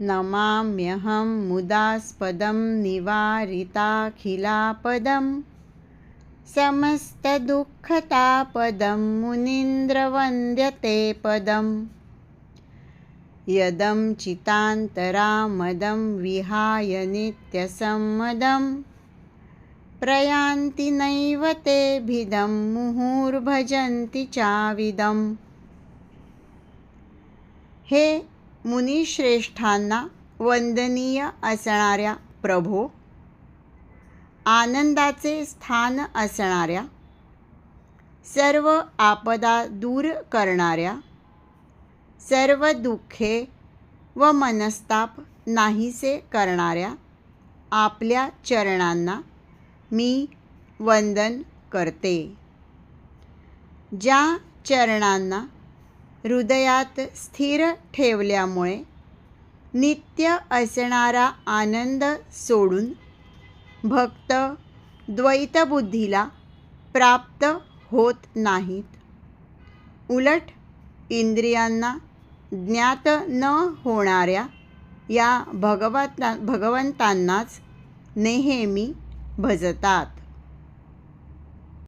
नमाम्यहं मुदास्पदं निवारिताखिलापदं समस्तदुःखतापदं मुनीन्द्रवन्द्यते पदम् यदं चितान्तरामदं विहाय नित्यसम्मदं प्रयान्ति नैव तेभिदं मुहुर्भजन्ति चाविदम् हे मुनिश्रेष्ठांना वंदनीय असणाऱ्या प्रभो आनंदाचे स्थान असणाऱ्या सर्व आपदा दूर करणाऱ्या सर्व दुःखे व मनस्ताप नाहीसे करणाऱ्या आपल्या चरणांना मी वंदन करते. ज्या चरणांना हृदयात स्थिर ठेवल्यामुळे नित्य असणारा आनंद सोडून भक्त द्वैतबुद्धीला प्राप्त होत नाहीत. उलट इंद्रियांना ज्ञात न होणाऱ्या या भगवता भगवंतांनाच नेहमी भजतात.